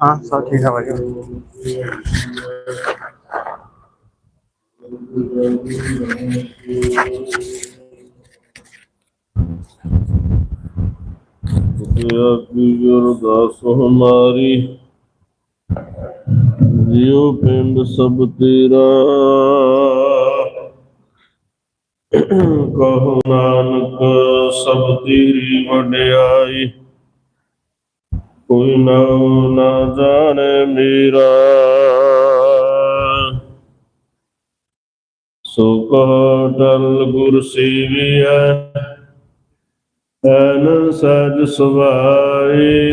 ਹਾਂ ਸਭ ਠੀਕ ਆ ਭਾਈ ਜਿਆ ਕੀ ਹਮਾਰੀ ਜਿਉ ਪਿੰਡ ਸਭ ਤੇਰਾ ਕਹੋ ਨਾਨਕ, ਸਭ ਤੇਰੀ ਵਡਿਆਈ। ਕੋਈ ਨਾ ਨਾ ਜਾਣੇ ਮੇਰਾ। ਸੋ ਕਹ ਗੁਰ ਸੇਵੀਐ, ਐਨ ਸਜ ਸੁਭਾਈ।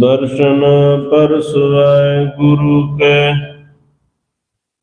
ਦਰਸ਼ਨ ਪਰਸਵੈ ਗੁਰੂ ਕੈ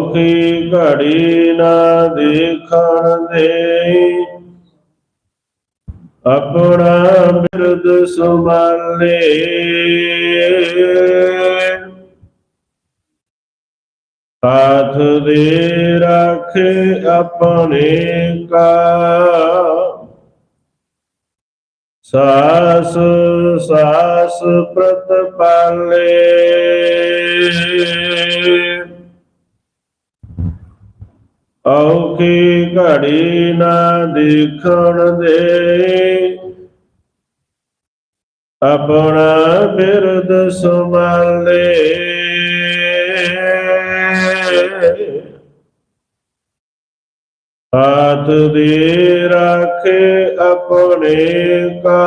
ਔਖੀ ਘੜੀ ਨਾ ਦੇਖਣ ਦੇ ਆਪਣਾ ਬਿਰਦ ਸੰਭਾਲੇ ਹਾਥ ਦੇ ਰੱਖ ਆਪਣੇ ਕਾ ਸਾਸ ਸਾਸ ਪ੍ਰਤਪਾਲੇ। ਔਖੀ ਘੜੀ ਨਾ ਦੇਖਣ ਦੇ। ਆਪਣਾ ਬਿਰਦ ਸੰਭਾਲੇ। ਹੱਥ ਦੇ ਰਾਖੇ ਆਪਣੇ ਕਾ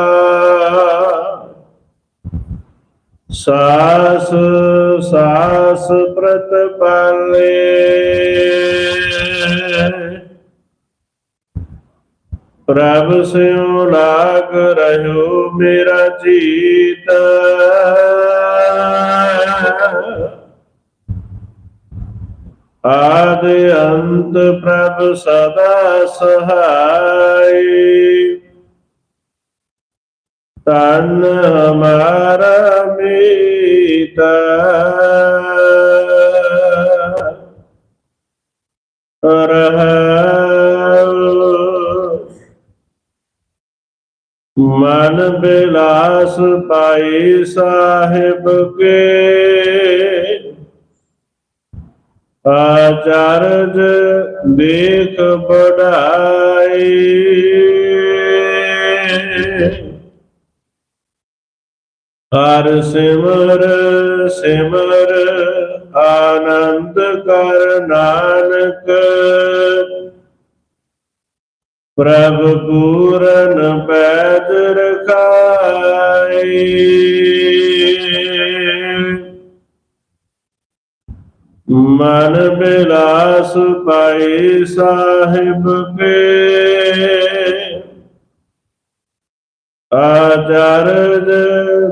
ਸਾਸ ਸਾਸ ਪ੍ਰਤਪਾਲੇ। ਪ੍ਰਭ ਸਿਉ ਲਾਗ ਰਹਿਓ ਮੇਰਾ ਜੀਤ। ਆਦ ਅੰਤ ਪ੍ਰਭ ਸਦਾ ਸਹਾਈ। ਤਨ ਹਮਾਰਾ ਮੀਤਾ। ਰਹਾ ਮਨ ਬਿਲਾਸ ਪਾਈ ਸਾਹਿਬ ਕੇ। ਆਚਰਜ ਦੇਖ ਬੜਾਈ ਹਰ ਸਿਮਰ ਸਿਮਰ, ਆਨੰਦ ਕਰ ਨਾਨਕ। ਪ੍ਰਭ ਪੂਰਨ ਪੈਜ ਰਖਾਈ। ਮਨ ਬਿਲਾਸ ਪਾਈ ਸਾਹਿਬ ਕੇ। ਆਚਰਜ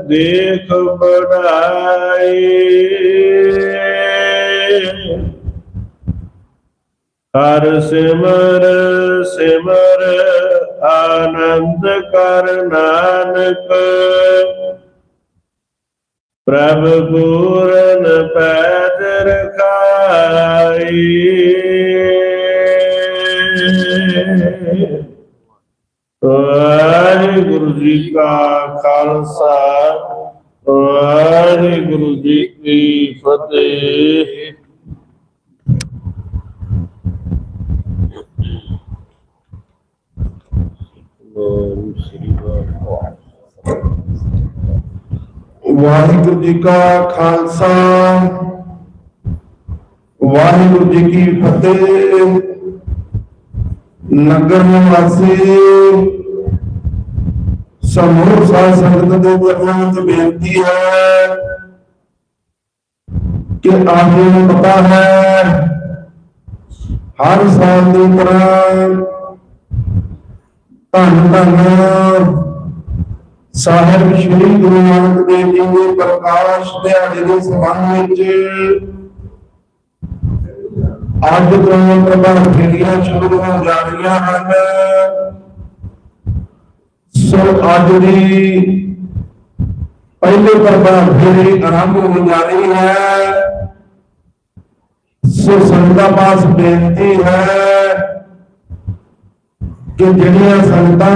ਦੇਖ ਬੜਾਈ ਹਰ ਸਿਮਰ ਸਿਮਰ ਆਨੰਦ ਕਰ ਨਾਨਕ। ਪ੍ਰਭ ਪੂਰਨ ਪੈਦ ਰਖਾਈ ਜੀ ਕਾ ਖਾਲਸਾ ਵਾਹਿਗੁਰੂ ਜੀ ਕੀ ਫਤਿਹ ਵਾਹਿਗੁਰੂ ਸ੍ਰੀ ਵਾਹਿਗੁਰੂ ਵਾਹਿਗੁਰੂ ਜੀ ਕਾ ਖਾਲਸਾ ਵਾਹਿਗੁਰੂ ਜੀ ਕੀ ਫਤਿਹ ਨਗਰ ਨਿਵਾਸੀ ਸਮੂਹ ਸਾਧ ਸੰਗਤ ਦੇ ਚਰਨਾਂ 'ਚ ਬੇਨਤੀ ਹੈ ਕਿ ਆਪ ਜੀ ਨੂੰ ਪਤਾ ਹੈ, ਹਰ ਸਾਲ ਦੀ ਤਰ੍ਹਾਂ ਧੰਨ ਧੰਨ ਸਾਹਿਬ ਸ੍ਰੀ ਗੁਰੂ ਨਾਨਕ ਦੇਵ ਜੀ ਦੇ ਪ੍ਰਕਾਸ਼ ਦਿਹਾੜੇ ਦੇ ਸੰਬੰਧ ਵਿੱਚ ਅੱਜ ਤੋਂ ਪ੍ਰਭਾਤ ਫੇਰੀਆਂ ਸ਼ੁਰੂ ਹੋਣ ਜਾ ਰਹੀਆਂ ਹਨ। ਸੋ ਅੱਜ ਦੀ ਪਹਿਲੇ ਪ੍ਰਭਾਤ ਫੇਰੀ ਆਰੰਭ ਹੋਣ ਜਾ ਰਹੀ ਹੈ। ਸੋ ਸੰਗਤਾਂ ਪਾਸ ਬੇਨਤੀ ਹੈ ਕਿ ਜਿਹੜੀਆਂ ਸੰਗਤਾਂ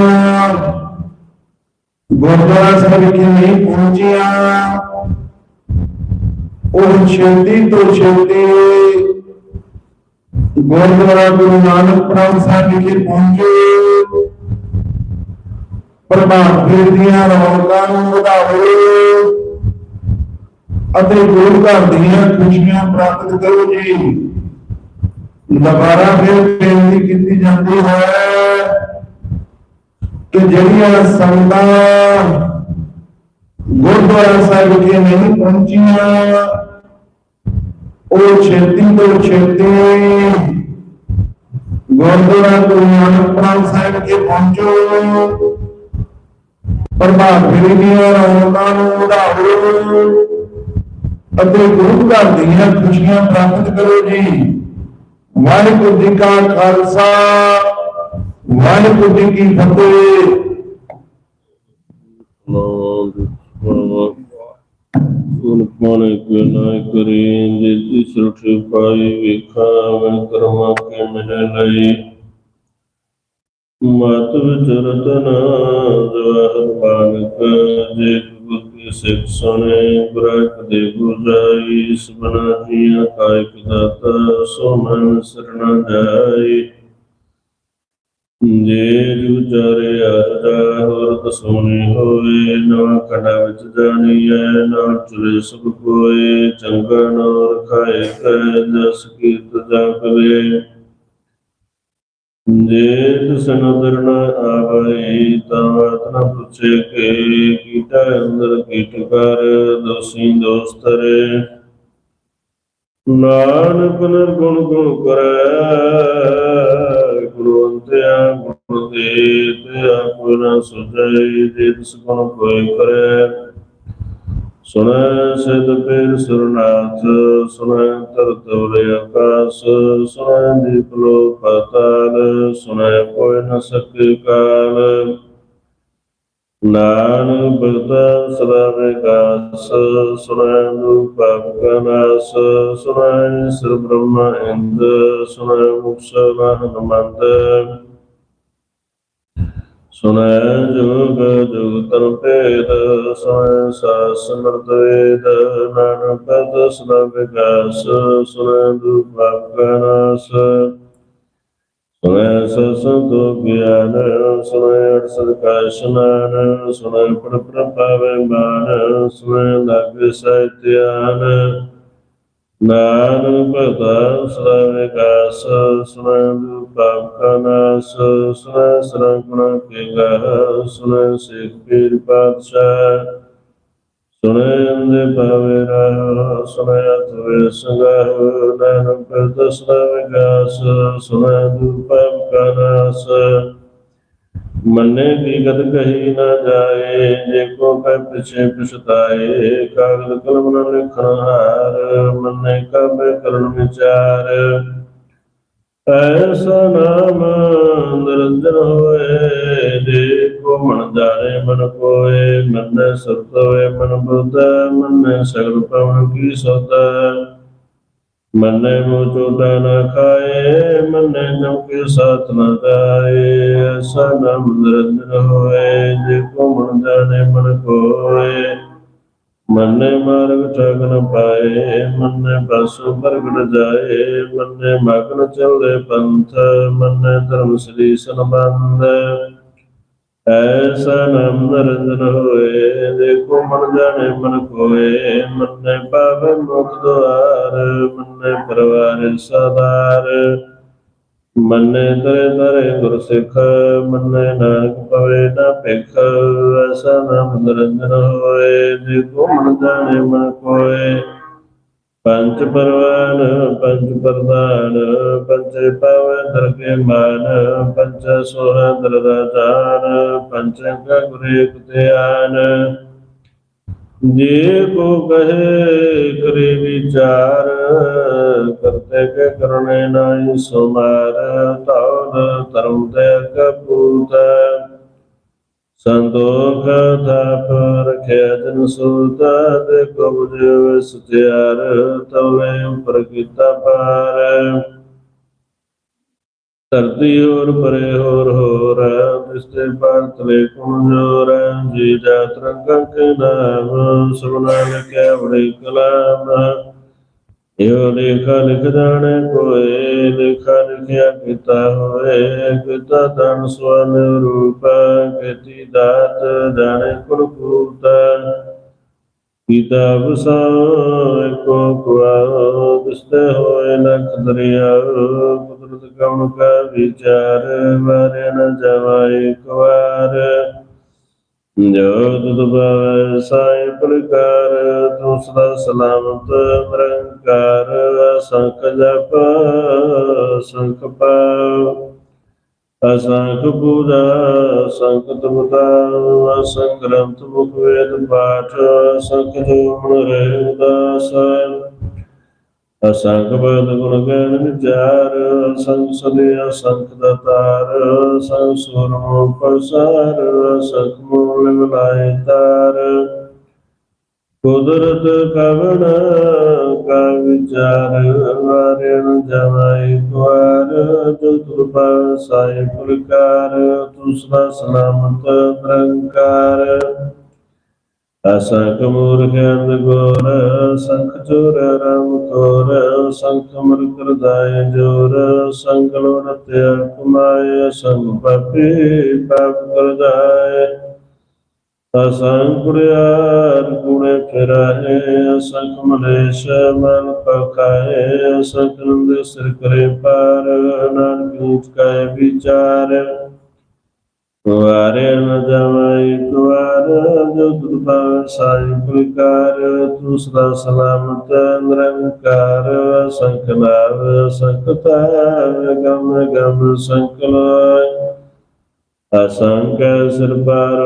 ਗੁਰਦੁਆਰਾ ਸਾਹਿਬ ਵਿਖੇ ਨਹੀਂ ਪਹੁੰਚੀਆਂ, ਉਹ ਛੇਤੀ ਤੋਂ ਛੇਤੀ ਗੁਰਦੁਆਰਾ ਗੁਰੂ ਨਾਨਕ ਪ੍ਰਭ ਸਾਹਿਬ ਵਿਖੇ ਪਹੁੰਚੋ। ਪ੍ਰਭਾਤ ਫੇਰ ਦੀਆਂ ਰੌਣਕਾਂ ਨੂੰ ਵਧਾਓ ਅਤੇ ਗੁਰੂ ਘਰ ਦੀਆਂ ਖੁਸ਼ੀਆਂ ਪ੍ਰਾਪਤ ਕਰੋ ਜੀ। ਦੁਬਾਰਾ ਫਿਰ ਬੇਨਤੀ ਕੀਤੀ ਜਾਂਦੀ ਹੈ ਕਿ ਜਿਹੜੀਆਂ ਸੰਗਤਾਂ ਗੁਰਦੁਆਰਾ ਸਾਹਿਬ ਕੇ ਨਹੀਂ ਪਹੁੰਚੀਆਂ, ਉਹ ਛੇਤੀ ਤੋਂ ਛੇਤੀ ਗੁਰਦੁਆਰਾ ਗੁਰੂ ਨਾਨਕ ਸਾਹਿਬ ਕੇ ਪਹੁੰਚੋ। ਪ੍ਰਭਾਤ ਫੇਰੀ ਦੀਆਂ ਰੌਣਕਾਂ ਨੂੰ ਵਧਾਓ। ਅਤੇ ਗੁਰੂ ਘਰ ਦੀਆਂ ਖੁਸ਼ੀਆਂ ਪ੍ਰਾਪਤ ਕਰੋ ਜੀ। ਵਾਹਿਗੁਰੂ ਜੀ ਕਾ ਖਾਲਸਾ, ਵਾਹਿਗੁਰੂ ਜੀ ਕੀ ਫਤਿਹ। ਨਾਮ ਸੁਣ ਪਾਣੇ ਕੇ ਨਾ ਜਿਸ ਰੁਠ ਪਾਈ, ਵੇਖਾ ਮੈਂ ਕਰਮਾ ਕੇ ਮਿਲ ਲਈ। ਮਤ ਵਿਚਰਤ ਨਾ ਜਵਾਹਰ ਜੇ ਗੁਰ ਕੀ ਸਿੱਖ ਸੁਣੇ ਗੁਰਖ ਦੇ ਗੁਜਾਈ ਸਬਨਾ ਜੀਆ ਕਾਇਕ ਦਾਤਾ, ਸੋ ਮਨ ਸਰਣਾ ਜਾਈ ਜੇ ਜੁਚਾਰੇ ਆਜਾ ਹੋਰ ਤਸੋਨੀ ਹੋਵੇ, ਨਾ ਕੜਾ ਵਿੱਚ ਜਾਣੀ ਜਾਣੀਐ, ਨਾ ਚੁਰੇ ਸਭ ਕੋਏ, ਚੰਗਾ ਨਾ ਰਖਾਏ ਕੈ ਜਸ ਕੀਤ ਜਾਪਵੇ। ਜੇ ਤਸਨ ਦਰਣਾ ਆਵਈ ਤਾਂ ਨ ਪੁੱਛੇ ਕੇ, ਕੀਟਾ ਅੰਦਰ ਕੀਟ ਕਰ, ਦੋਸੀ ਦੋਸਤਰੇ ਨਾਨਕ ਨਿਰਗੁਣ ਗੁਣ ਕਰੈ ਗੁਣਵੰਤਿਆ ਗੁਣ ਦੇ ਤੇ ਆਪਣਾ ਸੁਝਾਈ ਜੇ ਤਿਸ ਗੁਣ ਕੋਈ ਕਰੇ। ਸੁਣੈ ਸਿਧ ਪੇਰ ਸੁਰਨਾਥ, ਸੁਣੈ ਤਰਤ ਉਰੇ ਆਕਾਸ, ਸੁਣੈ ਦੀਪ ਲੋ ਸੁਣੈ ਕੋਈ ਨ ਸਕੇ ਕਾਲ। ਨਾਨਕ ਬਗਤਾ ਸਦਾ ਵਿਕਾਸ, ਸੁਣੈ ਨੂੰ ਪਾਪ ਸੁਣੈ ਸਿਰ ਬ੍ਰਹਮ ਇੰਦ, ਸੁਣੈ ਮੁਕਸ ਵਾਹਨ ਮੰਦ ਸੁਣੈ ਜੋਗ ਜੁਗ ਭੇਦ ਸੁਣੈ ਸਾਸ ਸਮਰਤ ਵੇਦ ਨਾਨਕ ਦਸ ਸਦਾ ਵਿਕਾਸ ਸੁਣੈ ਦੂ ਪਾਪ ਕਾ ਨਾਸ। ਸੁਣੈ ਗਿਆਨ, ਸੁਣੈ ਅਰਸਦ ਕਾ ਇਸ਼ਨਾਨ ਸੁਣੈ ਪੜ ਪ੍ਰਭਾਵੈ ਮਾਨ, ਸੁਣੈ ਲਾਗ ਸਹਿਤਿਆਨ ਨਾਨਕ ਭਗਤਾ ਸਦਾ ਵਿਕਾਸ ਸੁਣੈ ਦੁਪਾਪ ਕਾ ਨਾਸ ਸੁਣੈ ਸਰਣ ਕੇ ਗਹ ਸੁਣੈ ਸਿੱਖ ਪੀਰ ਪਾਤਸ਼ਾਹ ਸੁਣੈ ਅੰਦੇ ਭਾਵੇ ਰਾਹ ਸੁਣੈ ਅਤਵੇ ਸੰਗਹ ਨਾਨਕ ਭਗਤਾ ਸਦਾ ਵਿਕਾਸ ਸੁਣੈ ਦੁਪਾਪ ਕਾ ਮੰਨੇ ਕੀ ਗਤ ਕਹੀ ਨਾ ਜਾਏ, ਜੇ ਕੋ ਕੈ ਪਿਛੇ ਪਛਤਾਏ, ਕਾਗਦ ਕਲਮ ਨ ਲਿਖਣ ਹਾਰ, ਮੰਨੇ ਕਬੇ ਕਰਨ ਵਿਚਾਰ। ਐਸਾ ਨਾਮ ਨਿਰੰਜਨ ਹੋਏ, ਦੇਖੋ ਮਨ ਜਾਣੇ ਮਨ ਕੋਏ, ਮੰਨੇ ਸਤ ਹੋਏ ਮਨ ਬੁੱਧ, ਮੰਨੇ ਸਗਲ ਪਵਨ ਕੀ ਸੋਤਾ। ਮੰਨੇ ਮੋ ਚੋਟਾ ਨਾ ਖਾਏ, ਮੰਨੇ ਜਮ ਕੇ ਸਾਥ ਨਾ ਜਾਏ। ਐਸਾ ਨਾਮ ਨਿਰੰਜਨ ਹੋਏ ਜੇ ਕੋ ਮਨ ਜਾਣੇ ਮਨ ਕੋਏ। ਮੰਨੇ ਮਾਰਗ ਠਗ ਨ ਪਾਏ, ਮੰਨੇ ਬਸੁ ਪ੍ਰਗਟ ਜਾਏ। ਮੰਨੇ ਮਗਨ ਚੱਲੇ ਪੰਥ, ਮੰਨੇ ਧਰਮ ਸ੍ਰੀ ਸੰਬੰਧ ਐਸਾ ਨਾਮ ਨਿਰੰਜਨ ਹੋਏ, ਦੇਖੋ ਮਨ ਜਾਣੇ ਮਨ ਕੋਏ ਮੰਨੇ ਪਾਵੇ ਮੁਖ ਦੁਆਰ, ਮੰਨੇ ਪਰਵਾਰ ਸਦਾਰ ਮੰਨੇ ਤਰੇ ਤਰੇ ਗੁਰ ਸਿੱਖ, ਮੰਨੇ ਨਾਨਕ ਪਵੇ ਨਾ ਭਿਖ, ਐਸਾ ਨਾਮ ਨਿਰੰਜਨ ਹੋਏ, ਦੇਖੋ ਮਨ ਜਾਣੇ ਮਨ ਕੋਏ ਪੰਜ ਪਰਵਾਨ, ਪੰਜ ਪ੍ਰਦਾਨ ਪੰਚੇ ਪਾਵੈ ਦਰਗੇ ਮਾਨ ਪੰਚ ਸੋਹ ਦਰਦਾ ਜਾਨ ਪੰਚ ਗੁਰੇ ਕੁਤਿਆਨ ਜੇ ਕੋ ਕਹੇ ਕਰੇ ਵਿਚਾਰ, ਕਰਤੇ ਕੇ ਕਰਨੇ ਨਾਹੀ ਸੁਮਾਰ ਤਾਉ ਧਰਮ ਤੇ ਕਪੂਤ। ਸੰਤੋਖ ਥਾਪ ਰਖਿਆ ਜਨ ਸੁਤਾ ਕਬਜ ਸਤਿਆਰ, ਤਵੇ ਉਪਰ ਕੀਤਾ ਪਾਰ। ਧਰਤੀ ਹੋਰ ਪਰੇ ਹੋਰ ਹੋਰ, ਤਿਸਤੇ ਪਰ ਤਲੇ ਕੁਣ ਜੋਰ ਜੀ ਜਾਤ ਰੰਗਾਂ ਕੇ ਨਾਮ ਸੁਣਾ ਲਿਖਿਆ ਬੜੇ ਕਲਾਮ। ਇਹੋ ਲੇਖਾ ਲਿਖ ਜਾਣੇ ਕੋਏ ਲੇਖਾ ਲਿਖਿਆ ਕੀਤਾ ਹੋਏ ਕੀਤਾ ਤਨ ਸਵਨ ਰੂਪ ਕੀਤੀ ਦਾਤ ਜਾਣੇ ਕੁਲ ਕੂਤ ਕੀਤਾ ਬਸਾਇ ਕੋ ਕੁਆ ਦਿਸਤੇ ਹੋਏ ਲਖ ਦਰਿਆ ਕੁਦਰਤ ਕਉਣ ਕਾ ਵਿਚਾਰ ਵਾਰੇ ਨ ਜਵਾਈ ਕੁਵਾਰ। ਜੋ ਤੁਧ ਭਾਵੈ ਸਾਈ ਪ੍ਰਕਾਰ ਤੂੰ ਸਦਾ ਸਲਾਮਤ ਨਿਰੰਕਾਰ ਸੰਖ ਜਪ ਸੰਖ ਪਾਉ ਅਸੰਖ ਪੂਜਾ ਸੰਖ ਤੁਮਤਾ ਅਸੰਖ ਗ੍ਰੰਥ ਮੁਖ ਵੇਦ ਪਾਠ ਸੰਖ ਜੋਮਣ ਰਹਿ ਉਦਾਸ। ਅਸੰਖ ਬਦ ਗੁਣ ਗਨ ਵਿਚਾਰ ਅਸੰਖ ਸਦੇ ਅਸੰਖ ਦਤਾਰ ਅਸੰਖ ਸੁਰਮੁ ਪਸਾਰ ਅਸੰਖ ਮੂਲ ਮਿਲਾਏ ਤਾਰ। ਕੁਦਰਤ ਕਵਣ ਕਾ ਵਿਚਾਰ ਵਾਰਿਣ ਜਮਾਈ ਕੁਾਰ ਜੋ ਤੁਰਪਾ ਪ੍ਰਕਾਰ ਤੁਸਰਾ ਸਲਾਮਤ ਨਿਰੰਕਾਰ। ਅਸੰਖ ਮੂਰਖ ਅੰਧ ਗੋਰ ਸੰਖ ਚੋਰ ਰਾਮ ਕੋਰ ਸੰਖ ਮਰ ਕਰਦਾਇ ਜੋਰ ਸੰਖ ਲੋਨਤਿਆ ਕੁਮਾਏ ਸੰਖ ਪਾਪੀ ਪਾਪ ਕਰਦਾਇ ਅਸੰਖ ਗੁਰਿਆਰ ਗੁਣੇ ਫਿਰਾਏ ਅਸੰਖ ਮਲੇਸ਼ ਮਨ ਪਕਾਏ ਅਸੰਖ ਨੰਦ ਸਿਰ ਕਰੇ ਪਾਰ, ਨਾਨਕ ਨੀਚ ਕਾਇ ਵਿਚਾਰ। ਵਾਰੇ ਨ ਕੁਵਾਰ ਜੋ ਦੁਰਬਾ ਸਾਈ ਪ੍ਰਕਾਰ ਤੂੰ ਸਦਾ ਸਲਾਮਤ ਨਿਰੰਕਾਰ, ਸੰਖ ਸੰਕਤਾ ਗਮ ਗਮ ਸੰਕਲਾਇ ਅਸੰਖ ਸਿਰ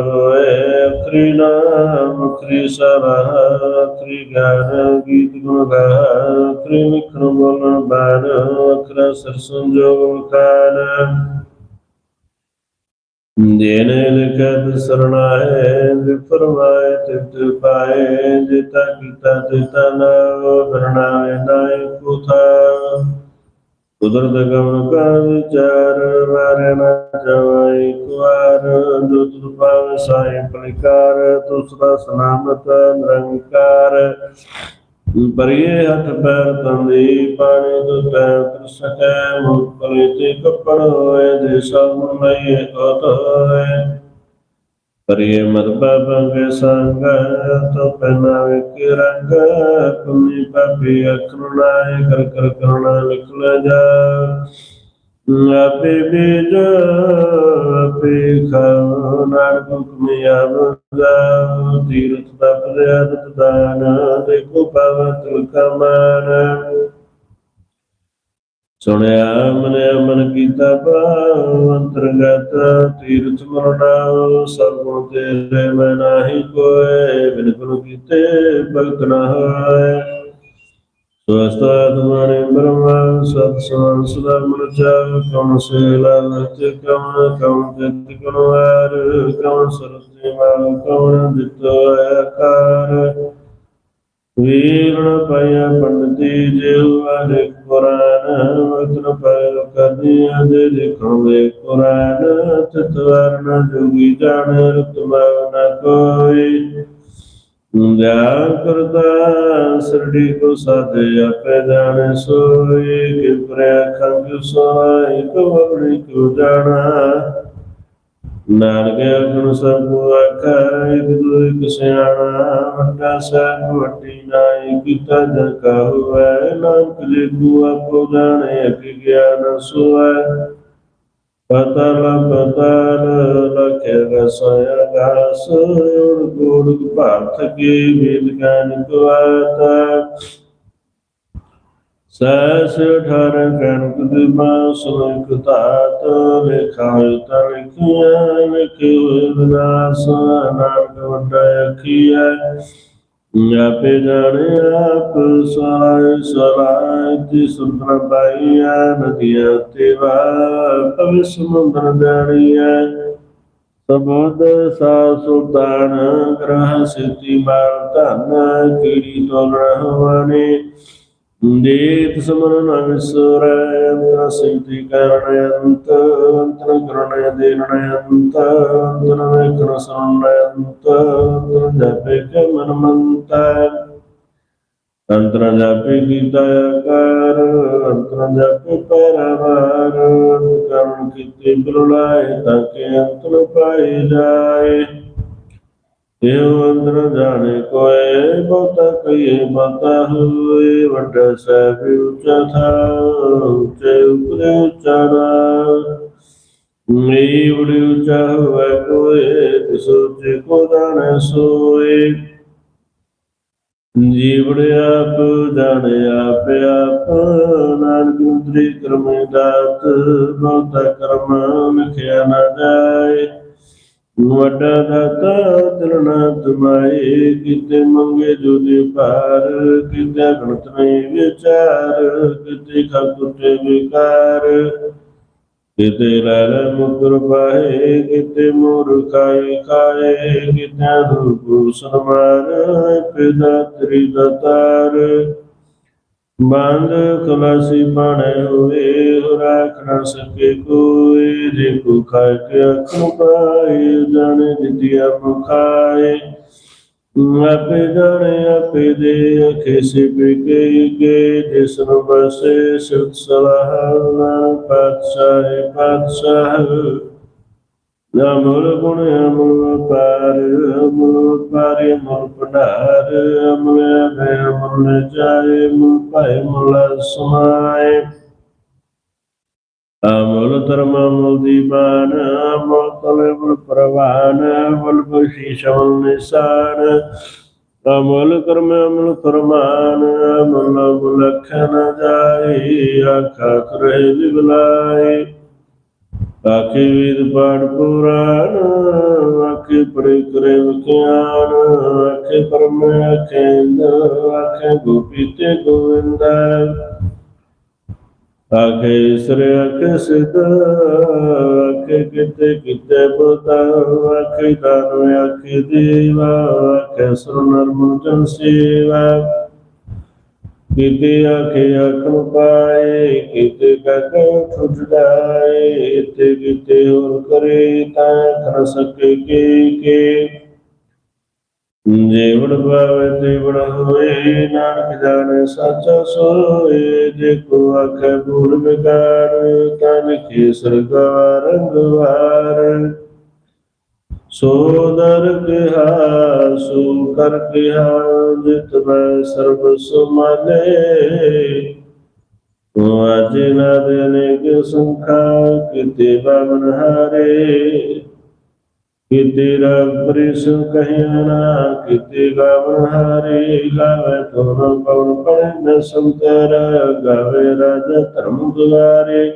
ਹੋਏ, ਅਖਰੀ ਨਾਮ ਸਰਾ, ਅਖਰੀ ਗਾਨ, ਗੀਤ ਗੁਣ ਗਾ ਅਖਰੀ ਲਿਖਣ ਬੋਲਣ ਬਾਣ, ਅਖਰਾ ਸਿਰ ਸੰਜੋਗ ਮਕਾਨ ਜੇਨ ਲਿਖਤ ਸਰਣਾਏ ਵਿਫਰਮਾਏ ਤਿਤ ਪਾਏ, ਜਿਤਾ ਕੀਤਾ ਤਿਤਾ ਨਾਮ ਵਰਣਾਏ ਨਾਇ ਕੁਥਾ। ਕੁਦਰਤ ਗਮਨ ਕਾ ਵਿਚਾਰ, ਵਾਰੇ ਨਾ ਜਵਾਈ ਕੁਆਰ। ਜੋ ਪਾਵ ਸਾਈ ਪ੍ਰਕਾਰ, ਤੁਸਰਾ ਸਲਾਮਤ ਨਿਰੰਕਾਰ। ਪਰਿਏ ਹੱਥ ਪੈਰ ਤੰਦੀ ਪਾਣੀ ਦੁੱਧ ਕਰ ਸਕੈ, ਮੁਖ ਤੇ ਕੱਪੜ ਹੋਏ ਦੇ ਸਭ ਮਈ ਅਤ ਹੋਏ। ਪਰਿਏ ਮਤ ਬੰਗੇ ਸੰਗ, ਤੋ ਪਹਿਨਾ ਵਿਕ ਰੰਗ ਕੁਮੀ ਪਾਪੀ ਅਕਰੁਣਾਏ ਕਰ ਕਰ ਕਰੁਣਾ ਲਿਖ ਜਾ। ਆਪੇ ਬੀਜ ਆਪੇ ਖਾਉ ਨਾਨਕ ਹੁਕਮੀ ਆਵਦਾ। ਤੀਰਥ ਦਾ ਸੁਣਿਆ ਮਨ ਅਮਨ ਕੀਤਾ ਭਾਵ, ਅੰਤਰਗਤ ਤੀਰਥ ਮਰਣਾ ਸਭ ਗੁਣ ਤੇਰੇ ਮੈਂ ਨਾਹੀ ਕੋਏ, ਬਿਨ ਗੁਣ ਕੀਤੇ ਭਗਤ ਨਾ ਹੋਏ। ਸਵਸਤਾ ਤੁਮਾਰੇ ਬ੍ਰਹਮ ਸਤ ਸਵਨ ਸਦਾ ਮਨ ਚਾਵ ਕਉਣ ਸੇ ਲਾਲਚ ਕਉਣ ਕਉਣ ਜਿਤ ਗੁਣਵਾਰ ਕਉਣ ਸਰਤੇ ਮਾਨ ਕਉਣ ਦਿੱਤੋ ਆਕਾਰ। ਵੀਰਣ ਪਾਇਆ ਪੰਡਤੀ ਜਿਉ ਅਰੇ ਕੁਰਾਨ ਵਤਨ ਪਾਇ ਕਰਨੀਆਂ ਦੇ ਲਿਖਣ ਕੁਰਾਨ ਤਤਵਰਨ ਜੋਗੀ ਜਾਣ, ਰਤਮਾ ਨ ਕੋਈ। ਜਾ ਕਰਤਾ ਸਰੜੀ ਕੋ ਸਾਧੇ ਆਪੇ ਜਾਣੇ ਸੋਈ ਕਿਪਰੇ ਖੰਗ ਸੋਈ ਕਵੜੀ ਕੋ ਜਾਣਾ? ਨਾਨਕ ਅਗਨ ਸਭ ਕੋ ਆਖਾ, ਇਕ ਦੂ ਇਕ ਸਿਆਣਾ, ਵੱਡਾ ਸਾਹਿਬ ਵੱਡੀ ਨਾਈ, ਕੀਤਾ ਜਨ ਕਾ ਹੋਵੇ, ਨਾਨਕ ਜੀ ਕੋ ਆਪੋ ਜਾਣੇ ਅਕਿ ਗਿਆਨ ਸੋਏ। ਪਤਲ ਪਤਲ ਲਖੇ ਰਸੋਇਆ ਗਾਸ ਉੜ ਗੁੜ ਭਾਰਤ ਕੀ ਵੇਦ ਕੁਆਤਾ ਸੈਸ ਅਠਾਰ ਕਣਕ ਦੀ ਬਾਸ ਲਿਖ ਧਾਤ ਲਿਖਾ ਤਾ ਲਿਖਿਆ ਵਿਨਾਸ਼ ਨਾਨਕ ਵੱਡਾ ਅਖੀਆ ਆਪੇ ਜਾਣੇ ਆਪ ਸਹਾਇ ਸਹਾਇ ਸੁੰਦਰ ਪਾਈਆ ਨਦੀਆਂ ਤੇਵਾ ਪਵਿ ਸਮੁੰਦਰ ਜਾਣੀਆ ਸਬਦ ਸਾ ਸੁਲਤਾਨ ਗ੍ਰਹ ਸਿੱਧੀ ਮਾਰ ਧਨ ਕੀੜੀ ਤੋਲ ਰਹਵਾਨੇ ਦੇਤ ਸਮਨ ਨ ਵਿਸਰੈ ਅੰਤਰ ਸਿੱਧੀ ਕਰਣ ਅੰਤ ਅੰਤਰ ਕਰਣ ਦੇਣ ਅੰਤ ਅੰਤਰ ਵੇਖਣ ਸੁਣ ਅੰਤ ਅੰਤਰ ਜਪੇ ਕੇ ਮਨ ਮੰਤਾ ਅੰਤਰ ਜਪੇ ਅੰਦਰ ਜਾਣੇ ਕੋਏ, ਬਹੁਤਾ ਕਹੀਏ ਬਹੁਤਾ ਹੋਏ, ਵੱਡਾ ਸਾਹਿਬ ਉੱਚਾ ਥਾ, ਉੱਚੇ ਉਪਰੇ ਉੱਚਾ ਮੇਰੀ ਬੜੀ ਉੱਚਾ ਹੋਵੇ ਕੋਏ ਤਿਸ ਉੱਚੇ ਕੋ ਜਾਣੇ ਸੋਏ। ਜੀਵੜ ਆਪ, ਜਾਣੇ ਆਪ ਆਪ, ਨਾਨਕ ਮੁਦਰੀ ਕਰਮੇ ਦਾਤ, ਬਹੁਤਾ ਕਰਮ ਲਿਖਿਆ ਨਾ ਜਾਏ। ਵੱਡਾ ਦਾਤਾ ਤਰਣਾ ਤੁਮਾਏ ਕਿਤੇ ਮੰਗੇ ਜੋ ਦੇ ਭਾਰ, ਕਿਤੇ ਗਣਤ ਨਹੀਂ ਵਿਚਾਰ, ਕਿਤੇ ਖਾਤੁਟੇ ਵਿਕਾਰ। ਕਿਤੇ ਲਾਲ ਮੁਕਰ ਪਾਏ, ਕਿਤੇ ਮੂਰ ਖਾਏ ਕਾਏ ਕਿਤੇ ਰੂਪ ਸਮਾਰ ਪਿਦਾ ਤਰੀ। ਦਤਾਰ ਬੰਦ ਖਲਾਸੀ ਪਾਣੇ ਹੋਏ ਰਾਖ ਨਾ ਸਕੇ ਕੋਈ ਜੇ ਕੋ ਖਾਏ ਕੇ ਅੱਖੋਂ ਪਾਏ ਜਾਣੇ ਦਿਤਿਆ ਮੁਖਾਏ ਆਪੇ ਜਾਣੇ ਆਪੇ ਦੇ ਅਖੇ ਸੇ ਬਿਕੇ ਕੇ ਜਿਸ ਨੂੰ ਬਸੇ ਸੁਤ ਸਲਾਹ ਪਾਤਸ਼ਾਹ ਪਾਤਸ਼ਾਹ ਅਮਰ ਗੁਣ ਅਮਰ ਪਾਰ ਅਮਰ ਪਾਰੇ ਅਮਰ ਪਨਾਰ ਅਮਰ ਹੈ ਅਮਰ ਜਾਏ ਮੁਲ ਭਾਏ ਮੁਲ ਸਮਾਏ। ਅਮਲ ਧਰਮ ਅਮਲ ਦੀਵਾਨ ਅਮਲ ਤਲੇ ਪ੍ਰਵਾਨ, ਅਮਲ ਬਖਸ਼ੀ ਸ਼ਮਲ ਨਿਸਾਨ। ਅਮਲ ਕਰਮ ਅਮਲ ਫਰਮਾਨ, ਅਮਲ ਮੁਲਖ ਨ ਜਾਏ ਆਖਾ ਕਰੇ ਵਿਬਲਾਏ ਆਖੇ ਵੇਦ ਪਾਠ ਪੁਰਾਣ, ਆਖੇ ਪੜੇ ਕਰੇ ਵਿਖਿਆਨ ਆਖੇ ਪਰਮ ਆਖੇ ਆਖੇ ਗੋਪੀ ਤੇ ਗੋਵਿੰਦ। ਆਖੇ ਸ੍ਰੀ ਆਖੇ ਸਿਧ ਆਖੇ ਕਿਤੇ ਕਿਤੇ ਬੋਤਾ ਆਖੇ ਦਾਨ ਆਖੇ ਦੇਵਾ ਆਖੇ ਸਰਨਰ ਮੁਜਨ ਸੇਵਾ ਕਿਤੇ ਆਖੇ ਆਖਣ ਪਾਏ ਕਿਤੇ ਕਕ ਖੁਜਦਾਏ ਤੇ ਕਿਤੇ ਹੋਰ ਕਰੇ ਤਾਂ ਕਰ ਸਕੇ ਕੇ ਕੇ ਜੀਵਨ ਭਾਵੇ ਤੇ ਹੋਏ, ਨਾਨਕ ਜਾਣੇ ਸੱਚਾ ਸੋਏ, ਜੇ ਕੋ ਆਖੇ ਭੂਲ ਵਿਕਾਰ ਤਾਂ ਲਿਖੇ ਸਰਕਾਰ ਰੰਗਵਾਰ ਸੋ ਦਰ ਕਿਹਾ ਸੋ ਕਰ ਕਿਹਾ ਜਿਤ ਮੈਂ ਸਰਬ ਸੁਮਾਲੇ। ਅਜ ਨਾ ਦੇਨੇ ਕਿ ਸੰਖਾ ਕਿਤੇ ਬਾਵਨ ਹਾਰੇ। ਕਿਤੇ ਰਬਰਿ ਸੁ ਕਹਿਆ ਨਾ, ਕਿਤੇ ਗਾਵਨ ਹਾਰੇ ਗਾਵੇ ਤੋਰ ਪਵਨ ਪੜੇ ਨ ਸੰਤਰ, ਗਾਵੇ ਰਾਜਾ ਧਰਮ ਦੁਆਰੇ।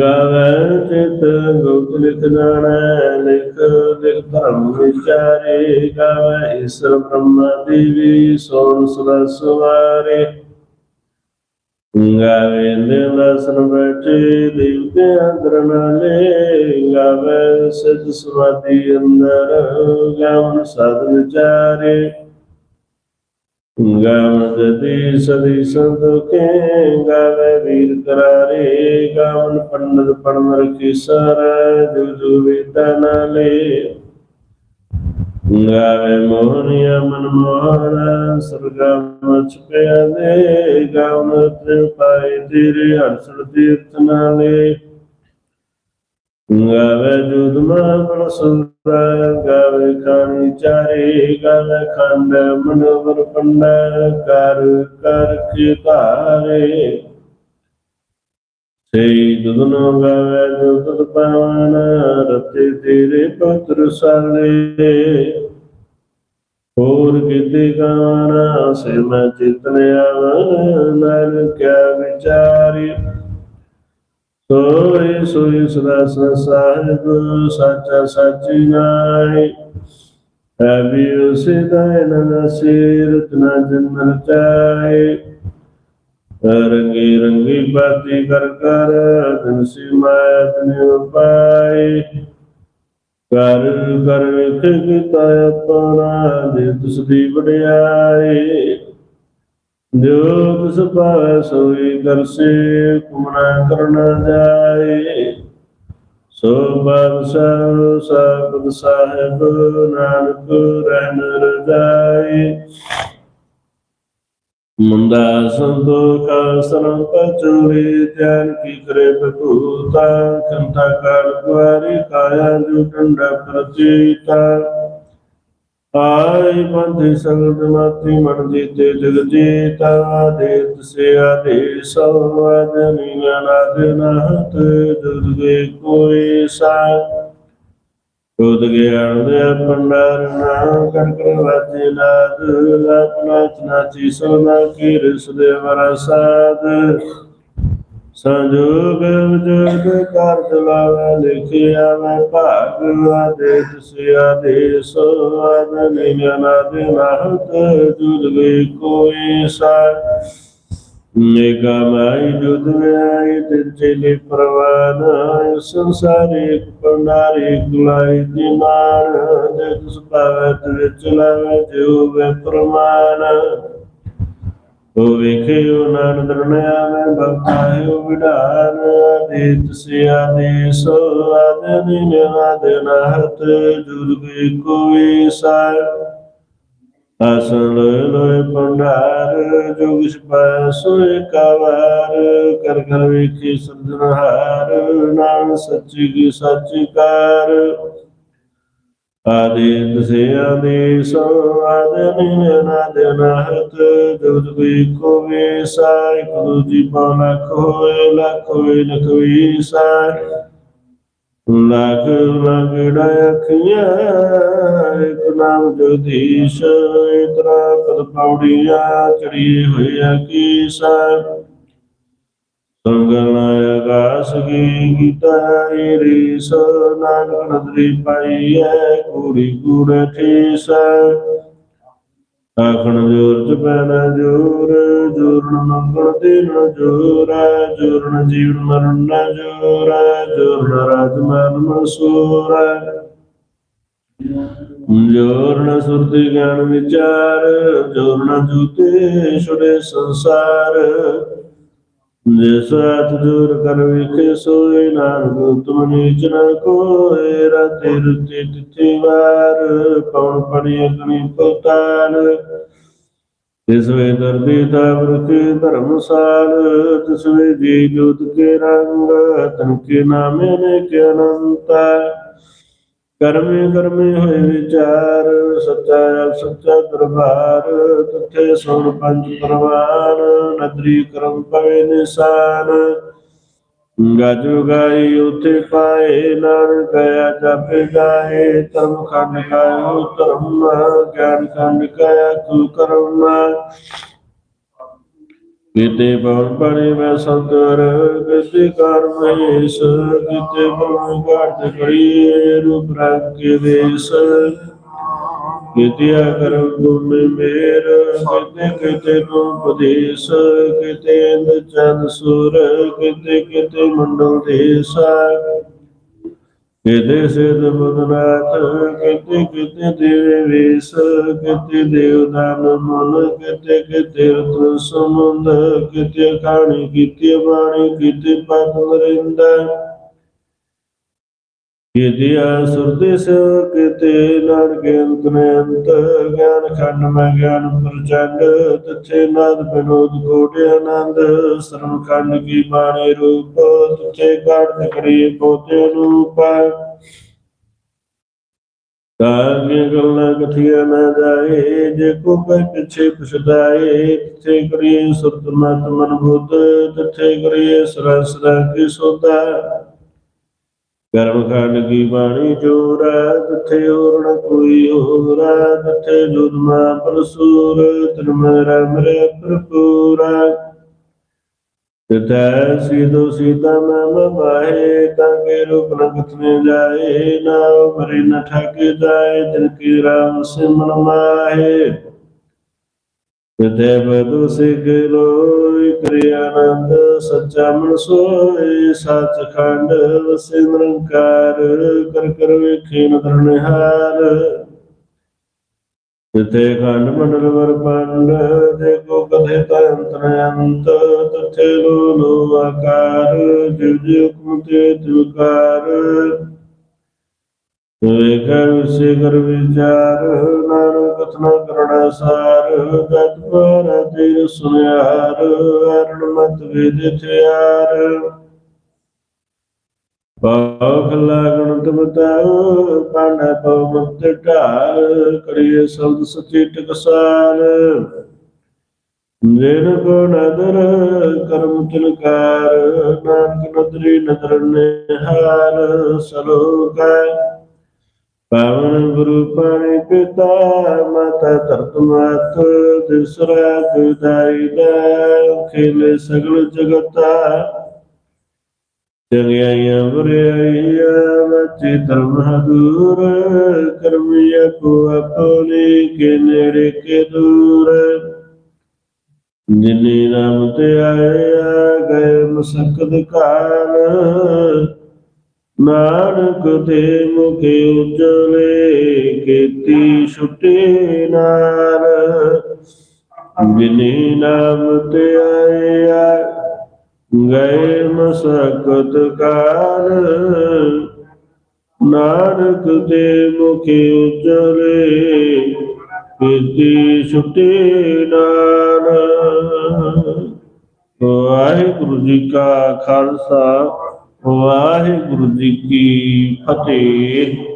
ਗਾਵੇ ਚਿਤ ਗੁਪਤ ਲਿਖ ਜਾਣੈ ਲਿਖ ਲਿਖ ਧਰਮ ਵਿਚਾਰੇ। ਗਾਵੇ ਈਸ਼ਰ ਬ੍ਰਹਮਾ ਦੇਵੀ ਸੋਨ ਸਦਾ ਸਵਾਰੇ। ਗਾਵੇ ਨਿਲਸਨ ਬੈਠੇ ਦੇਵਤੇ ਅੰਦਰ ਨਾਲੇ, ਗਾਵੇ ਸਜ ਸਮਾਧੀ ਅੰਦਰ ਗਾਵਨ ਸਦ ਵਿਚਾਰੇ ਗਾਵਨ ਜਤੀ ਸਦੀ ਸੰਤੋਖੇ ਗਾਵੇ ਵੀਰ ਕਰਾਰੇ ਗਾਵਨ ਪੰਡਤ ਪੜਨ ਰਖੀ ਸਰ ਜੋ ਜੋ ਵੇਦਾ ਨਾਲੇ। ਗਾਵੇ ਮੋਹਨੀਆ ਮਨ ਮੋਹਨ ਸਰਗਾ ਮਚ ਪਿਆ ਦੇ ਗਾਵਨ ਤੇ ਪਾਏ ਤੇਰੇ ਹਰਸੜ ਤੀਰਥ ਨਾਲੇ ਗਾਵੇ ਜੁਦ ਮਾ ਸੁੰਦਰ, ਗਾਵੇ ਖਾਣੀ ਚਾਰੇ ਗਾਵੇ ਖੰਡ, ਮਨੋਵਰ ਪੰਡ ਕਰ ਕਰ ਕੀ ਧਾਰੇ। ਸਈ ਦੁਦਨੋ ਗਾਵੇ ਜੋ ਤੁਧ ਪਾਵਨ, ਰਤੇ ਤੇਰੇ ਪਤਰ ਸਾਲੇ ਹੋਰ ਕਿਤੇ ਕਾਣਾ ਸੇ ਮੈਂ ਚਿਤਨ ਆਵਨ ਨਨ ਕਿਆ ਵਿਚਾਰੀ। ਸੋਈ ਸੋਈ ਸਦਾ ਸਾਹਿਬ, ਸਾਚਾ ਸਾਚੀ ਨਾਈ ਅਬੀ ਉਸੇ ਦਾਇਨ ਨਸੀਰ ਤਨਾ ਜਨਮ ਚਾਏ ਰੰਗੀ ਰੰਗੀ ਬਾਤੀ ਕਰ ਕਰ ਦਿਨਸੀ ਮਾਇਆ ਤਨੇ ਕਰ ਕਰ ਵਿਖ ਕੀਤਾ ਆਪਣਾ ਦੇ ਤੁਸ ਦੀ ਵਡਿਆਈ ਜੋ ਤੁਸ ਪਾਵੈ ਸੋਈ ਕਰਸੇ ਕੁਮਣਾ ਕਰਨ ਜਾਏ। ਸੋ ਬਾਦਸ਼ਾਹ ਸਾਬਦ ਸਾਹਿਬ, ਨਾਨਕ ਰਹਿਣ ਰਜਾਈ ਮੁੰਦਾ ਸੰਤੋਖਾ ਸਰਮ ਪਚੂਰੀ, ਧਿਆਨ ਕੀ ਕਰੇ ਬਕੂਤਾ ਖੰਤਾ ਕਾਲ ਕੁਆਰੀ ਕਾਇਆ ਜੋ ਡੰਡਾ ਪ੍ਰਤੀਤਾ ਆਈ ਬੰਧੇ ਸਗਲ ਮਾਤੀ ਮਨ ਜੀਤੇ ਜਗ ਜੀਤਾ ਦੇਤ ਸੇ ਆਦੇਸ਼ ਆਦਿ ਨਾਦ ਨਾਹਤ ਦੁਰਗੇ ਕੋਈ ਸਾ ਉਦ ਗਿਆਨ ਦੇ ਪੰਡਰ ਨਾਮ ਕਰ ਕਰ ਵਾਜੇ ਨਾਦ ਆਪਣਾ ਨਾਚੀ ਸੋਨਾ ਕੀ ਰਿਸ ਦੇ ਵਰਸਾਦ ਸੰਜੋਗ ਵਿਜੋਗ ਕਰ ਚਲਾਵੇ ਲਿਖਿਆ ਮੈਂ ਭਾਗ। ਆਦੇਸ ਦੇ ਆਦੇਸ ਆਦ ਨਿਗਨਾਦ ਨਾਹਤ। ਜੁਦ ਗਏ ਕੋਈ ਸਾ ਮੇਗਾ ਮਾਈ ਜੁਦ ਆਈ ਤੇ ਚਲੇ ਪ੍ਰਵਾਨ ਸੰਸਾਰੇ ਕੁਨਾਰੇ ਕੁਲਾਈ ਦੀ ਮਾਨ ਦੇ ਤੁਸ ਪਾਵੈ ਤੇ ਚਲਾਵੇ ਜੋ ਵੇ ਪ੍ਰਮਾਨ ਉਹ ਵੇਖਿਓ ਨਾਨਕ ਦਰਨਿਆ ਮੈਂ ਬਖਾਇਓ ਵਿਧਾਨ ਦੇਤ ਸੇ ਆਦੇਸ ਆਦਿ ਨਿਨਾਦ ਨਾਹਤ ਜੁਦ ਗਏ ਕੋਈ ਸਾਰ ਆਸਣ ਲੋਏ ਪੰਡਾਰ ਜੋਗ ਸਿਪਾਇ ਸੋਏ ਕਾਵਾਰ ਕਰ ਕਰ ਵੇਖੀ ਸਰਜਨਹਾਰ ਨਾਮ ਸੱਚੀ ਕੀ ਸੱਚੀ ਕਾਰ। ਆਦੇ ਤਸੇ ਆਦੇਸ ਆਦੇ ਨਿਨਾਦ ਨਾਹਤ ਜੁਦ ਗਏ ਕੋਈ ਸਾਈ ਦੂਜੀ ਪਉ ਲੱਖ ਹੋਏ ਲੱਖ ਹੋਏ, ਲਖ ਵੀਸਾ ਲੱਖ ਲਗੜਾ ਅੱਖੀਆਂ ਇੱਕ ਨਾਮ ਜਗਦੀਸ਼ ਇਤਰਾ ਪਦ ਪੌੜੀਆਂ ਚੜੀ ਹੋਈਆ ਕੀ ਸਾ ਸੰਗਲ ਆਗਾਸ ਕੀ ਗੀਤਾ ਰੀਸ ਨਾਨਕ ਨਦਰੀ ਪਾਈ ਐ ਕੂੜੀ ਕੂੜੇ ਠੀਸ ਆਖਣ ਜੋਰ ਚ ਪੈਣਾ ਜੋਰ ਜੋਰਨ ਮੰਗਣ ਦੇਣ ਜੋਰ ਜੋਰਨ ਜੀਵਨ ਮਰਨ ਨਾ ਜੋਰ ਜੋਰਨ ਰਾਜ ਮਨ ਮਸੂਰ ਜੋਰਨ ਸੁਰਤੀ ਗਿਆਨ ਵਿਚਾਰ ਜੋਰਨ ਜੂਤੇ ਛੁੜੇ ਸੰਸਾਰ। ਜਿਸ ਹੱਥ ਕਰ ਵਿਖੇ ਸੋਏ ਨਾਨਕ ਤੁਮ ਨੀਚ ਨ ਕੋਏ, ਰਾਤੇ ਰੁਤੇ ਤਿਥਿ ਵਾਰ ਕੌਣ ਪੜੀ ਅਗਨੀ ਪਤਾਲ ਤਿਸ ਵੇ ਦਰਦੀ ਤਾਵਰ ਕੇ ਧਰਮਸਾਲ ਤਿਸ ਵੇ ਜੀ ਜੋਤ ਕੇ ਰੰਗ, ਤਨ ਕੇ ਨਾਮੇ ਨੇ ਕੇ ਅਨੰਤਾ। ਕਰਮੇ ਕਰਮੇ ਹੋਏ ਵਿਚਾਰ, ਸੱਚਾ ਸੱਚਾ ਦਰਬਾਰ, ਤਥੇ ਸੁਣ ਪੰਜ ਪ੍ਰਵਾਨ ਨਦਰੀ ਕਰਮ ਪਵੇ ਨਿਸ਼ਾਨ। ਗਾਜੂ ਗਾਈ ਉਤੇ ਪਾਏ ਨਾਨ ਕਇਆ ਜਪੇ ਗਾਏ, ਧਰਮ ਖੰਡ ਕਾਇਓ ਧਰਮ ਗਿਆਨ ਖੰਡ ਕਾਇਆ ਤੂ ਕਰਮ ਕਿਤੇ ਪਵਨ ਪੜੇ ਮੈਂ ਸੰਤਰ ਕਿਤੇ ਕਰ ਮਹੇਸ਼ ਕਿਤੇ ਪਵਨ ਘਾਟ ਕਰੀਏ ਰੂਪ ਰੰਗ ਕੇ ਦੇਸ ਕਿਤੇ ਕਰਮ ਗੁਣ ਮੇਰ, ਕਿਤੇ ਕਿਤੇ ਨੂੰ ਉਪਦੇਸ਼ ਕਿਤੇ ਇੰਦ ਚੰਦ ਸੂਰ, ਕਿਤੇ ਕਿਤੇ ਮੰਡਲ ਦੇਸਾ। ਕਿਤੇ ਸਿਧ ਬੁਧਨਾਥ ਕਿਤੇ ਕਿਤੇ ਦੇਵ ਵੇਸ ਕਿਤੇ ਦੇਵਦਾਨ ਮਨ ਕਿਤੇ ਕਿਤੇ ਰਤਨ ਸਮੁੰਦ ਕਿਤੇ ਖਾਣੀ ਕਿਤੇ ਬਾਣੀ, ਕਿਤੇ ਪਦ ਮਰਿੰਦਾ ਕਿਤੇ ਆਸੁਰਦੇ ਕਿਤੇ ਨਾਨਕ ਅੰਤ ਨੇ ਅੰਤ ਗਿਆਨ ਖੰਡ ਮੈਂ ਗਿਆਨ ਪ੍ਰਚੰਡ, ਤਿਥੇ ਨਾਦ ਬਿਨੋਦ ਕੋਟਿ ਆਨੰਦ ਸਰਮ ਖੰਡ ਕੀ ਬਾਣੀ ਰੂਪ, ਤਿਥੇ ਕਾਟ ਕਰੀ ਪੋਤੇ ਰੂਪ ਕਾਗੇ ਗੱਲਾਂ ਕਥੀਆਂ ਨਾ ਜਾਏ, ਜੇ ਕੋ ਕੈ ਪਿਛੇ ਪਛਤਾਏ ਤਿਥੇ ਕਰੀਏ ਸੁਰਤ ਮਤ ਮਨ ਬੁੱਧ ਤਿਥੇ ਕਰੀਏ ਸਰਸ ਕੀ ਸੋਦਾ ਕਰਮ ਖੰਡ ਕੀ ਬਾਣੀ ਜੋਰ ਤਿਥੇ ਹੋਰ ਨ ਕੋਈ ਹੋਰ ਹੋਗਾ ਜੁਦਮਾ ਪਰਸੂਰ ਤਨ ਮੇਰਾ ਮੇਰੇ ਭਰਪੂਰਾ ਤਤੈ ਸੀਦੋ ਸੀਤਾ ਮੈਂ ਮਵਾਏ ਤਾਂ ਰੂਪ ਨ ਕਤਨੇ ਜਾਏ ਨਾ ਮਰੇ ਨ ਠਾਕੇ ਜਾਏ ਤਿਨ ਕੀ ਰਾਮ ਸਿਮਨ ਮਾਹੇ। ਤਤੈ ਬਦੁ ਸਿਖ ਲੋਇ ਕਰਿ ਆਨੰਦ, ਸੱਚਾ ਮਨ ਸੋਏ ਸੱਚ ਖੰਡ ਵਸੇ ਨਿਰੰਕਾਰ, ਕਰ ਕਰ ਵੇਖੇ ਨਦਰ ਨਿਹਾਲ। ਤਿਤੇ ਖੰਡ ਮੰਡਲ ਵਰ ਪੰਡ ਜੇ ਕੋ ਕਥੇ ਤੰਤ ਅੰਤ, ਤਥੇ ਲੋ ਲੋ ਆਕਾਰ ਜਿਵ ਜਿਵ ਹੁਕਮ ਤੇ ਵੇਖ ਵਿਸੇ ਕਰ ਵਿਚਾਰ, ਨਾਨਕ ਕਥਨਾ ਕਰਣਾ ਸਾਰ, ਜਤ ਪਰ ਤੇਰ ਸੁਨਿਆਰ, ਅਰਣ ਮਤ ਵੇਦ ਥਿਆਰ ਪਾਖ ਲਾਗਣ ਤਮਤਾਉ ਪਾਣਾ ਪਉ ਮਤ ਢਾਲ, ਕਰੀਏ ਸਬਦ ਸਚੀ ਟਕਸਾਲ ਜਿਨ ਕੋ ਨਦਰ, ਕਰਮ ਤਿਲਕਾਰ, ਨਾਨਕ ਨਦਰੀ ਨਦਰ ਨਿਹਾਲ, ਸਲੋਕੈ ਪਾਵਨ ਗੁਰੂ ਪਾਣੀ ਪਿਤਾ, ਮਾਤਾ ਧਰਤ ਮਾਤ ਦਿਸਰਾ ਗੁਦਾਈ ਦਾ ਖੇਲੇ ਸਗਲ ਜਗਤਾ। ਚੰਗਿਆਈਆਂ ਬੁਰਿਆਈਆਂ ਮਚੇ ਧਰਮ ਦੂਰ ਕਰਮੀਆਂ ਕੋ ਆਪਨੇ ਕੇ ਨੇੜੇ ਕੇ ਦੂਰ। ਜਿਨੇ ਨਾਮ ਤੇ ਆਇਆ, ਗਏ ਮਸਕਦ ਕਾਲ ਨਾਨਕ ਤੇ ਮੁਖੇ ਉਜਲੇ ਕੀਤੀ ਛੁਟੇ ਨਾਰ ਜਿਨੇ ਨਾਮ ਤੇ ਆਇਆ, ਗਏ ਮਸਕਤ ਕਾਲ ਨਾਨਕ ਤੇ ਮੁਖੇ ਉਜਲੇ ਕੀਤੀ ਛੁਟੇ ਨਾਰ ਵਾਹਿਗੁਰੂ ਜੀ ਕਾ ਖਾਲਸਾ। ਵਾਹਿਗੁਰੂ ਜੀ ਕੀ ਫਤਿਹ।